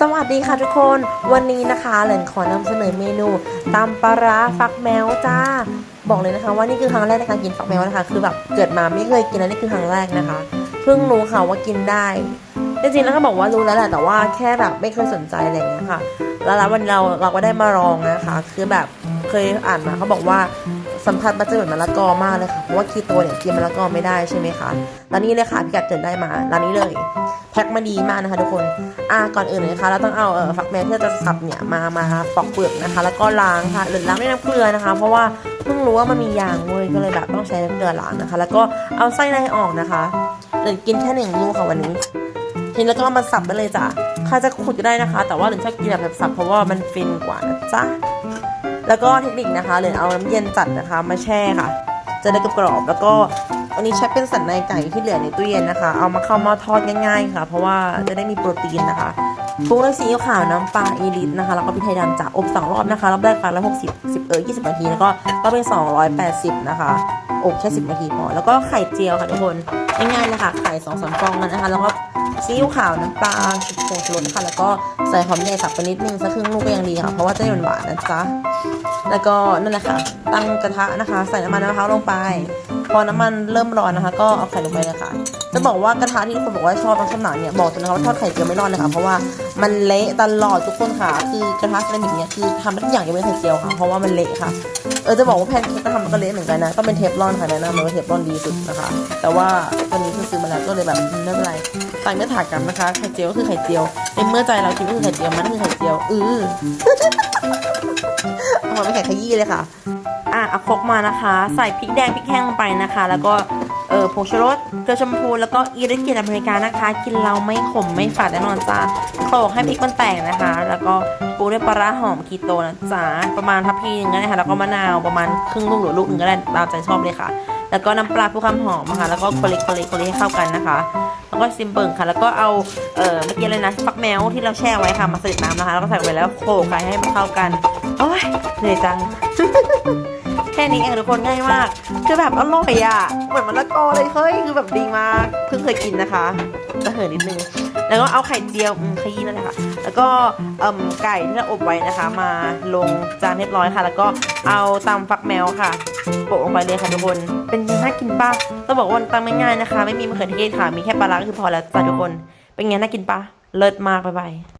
สวัสดีค่ะทุกคนวันนี้นะคะเหลินขอนำเสนอเมนูตำปลาร้าฟักแมวจ้า บอกเลยนะคะ ว่านี่คือครั้งแรกในการกินฟักแมวนะคะ คือแบบเกิดมาไม่เคยกินนะนี่คือครั้งแรกนะคะ เพิ่งรู้ค่ะว่ากินได้จริงๆแล้วก็บอกว่ารู้แล้วแหละแต่ว่าแค่แบบไม่เคยสนใจอะไรอย่างเงี้ยค่ะ แล้วแล้ววันเราเราก็ได้มาลองนะคะ คือแบบเคยอ่านมาเขาบอกว่า สัมผัสมันจะเหมือนมะละกอมากเลยค่ะ เพราะว่าคีโตเนี่ยกินมะละกอไม่ได้ใช่ไหมคะแล้วนี่เลยค่ะพี่กัดเกิดได้มาร้านนี้เลยแพ็คมาดีมากนะคะทุกคนอ่าก่อนอื่นเลยนะคะเราต้องเอาเออฟักแมวที่เราจะสับเนี่ยมามาปอกเปลือกนะคะ แล้วก็ล้างค่ะหรือล้างด้วยน้ำเกลือนะคะ เพราะว่าเพิ่งรู้ว่ามันมียางเว้ยก็เลยแบบต้องใช้น้ำเกลือล้างนะคะ แล้วก็เอาไส้ในออกนะคะหรือกินแค่หนึ่งลูกค่ะวันนี้ทีนี้แล้วก็มาสับได้เลยจ้ะใครจะขุดก็ได้นะคะ แต่ว่าหลินชอบกินแบบสับเพราะว่ามันฟินกว่านะจ๊ะ แล้วก็เทคนิคนะคะเลยเอาน้ำเย็นจัดนะคะ มาแช่ค่ะ จะได้กรอบแล้วก็อันนี้ใช้เป็นสันในไก่ที่เหลือในตู้เย็นนะคะ เอามาเข้าหม้อทอดง่ายๆค่ะ เพราะว่าจะได้มีโปรตีนนะคะ ปรุงด้วยซีอิ๊วขาวน้ำปลาอีลิทนะคะ แล้วก็พริกไทยดำจ้ะอบสองรอบนะคะ รอบแรกไปแล้วหกสิบสิบเออยี่สิบนาที แล้วก็รอบเป็นสองร้อยแปดสิบนะคะ อบแค่สิบนาทีพอ แล้วก็ไข่เจียวค่ะทุกคน ง่ายๆเลยค่ะ ไข่สองสามฟองนะคะ แล้วก็ซีอิ๊วขาวน้ำปลาผงชูรสค่ะ แล้วก็ใส่หอมใหญ่สับไปนิดนึงสักครึ่งลูกก็ยังดีค่ะ เพราะว่าจะได้หวานๆนะจ๊ะ แล้วก็นั่นแหละค่ะ ตั้งกระทะนะคะ ใส่น้ำมันมะพร้าวลงไป พอน้ำมันเริ่มร้อนนะคะ ก็เอาไข่ลงไปเลยค่ะ จะบอกว่ากระทะที่ทุกคนบอกว่าชอบน้ำส้มหนาเนี่ยบอกเลยนะคะว่าทอดไข่เจียวไม่รอดเลยค่ะ เพราะว่า มันเละตลอดทุกคนค่ะ คือกระทะเซรามิกเนี่ยคือทำทุกอย่างยกเว้นไข่เจียวค่ะ เพราะว่ามันเละค่ะ เออจะบอกว่าแพนเค้กก็ทำมันก็เละเหมือนกันนะ ต้องเป็นเทฟลอนค่ะแนะนำเลยว่าเทฟลอนดีสุดนะคะ แต่ว่าตัวนี้คือซื้อมาแล้วก็เลยแบบไม่เป็นไรใส่ไม่ถากกันนะคะ ไข่เจียวก็คือไข่เจียวในเมื่อใจเราคิดว่าคือไข่เจียวมันคือไข่เจียว อือเอามาไม่แข่ขยี้เลยค่ะ อะเอาครกมานะคะ ใส่พริกแดงพริกแห้งลงไปนะคะ แล้วก็ เออผงชูรสเกลือชมพูแล้วก็อีริกเกตอเมริกานะคะ กินเราไม่ขมไม่ฝาดแน่นอนจ้าโขลกให้พริกมันแตกนะคะ แล้วก็ปูด้วยปลาร้าหอมคีโตนะจ๊ะประมาณทัพพีหนึงก็ได้ค่ะแล้วก็มะนาวประมาณครึ่งลูกหรือลูกหนึงก็ได้ตามใจชอบเลยค่ะ แล้วก็น้ำปลาเพื่อความหอมนะคะแล้วก็คลิโคลิโคลิให้เข้ากันนะคะแล้วก็ซิมเบิงค่ะแล้วก็เอาเออเมื่อกี้เลยนะฟักแมวที่เราแช่ไว้ค่ะมาใส่น้ำนะคะ แล้วก็ใส่ไปแล้วโขลกไปให้มันเข้ากันโอ้ยเหนื่อยจัง แค่นี้เองทุกคนง่ายมาก คือแบบอร่อยอะเหมือนมะละกอเลยเฮ้ยคือแบบดีมากเพิ่งเคยกินนะคะจะเหินนิดนึงแล้วก็เอาไข่เจียวขยี้นั่นแหละค่ะแล้วก็อ่มไก่ที่เราอบไว้นะคะ มาลงจานเรียบร้อยค่ะ แล้วก็เอาตำฟักแมวค่ะโปะลงไปเลยค่ะทุกคนเป็นไงน่ากินปะต้องบอกว่ามันตำง่ายๆนะคะ ไม่มีมะเขือเทศค่ะมีแค่ปลาร้าก็คือพอแล้วจ้ะทุกคน เป็นไงน่ากินปะเลิศมากบ๊ายบาย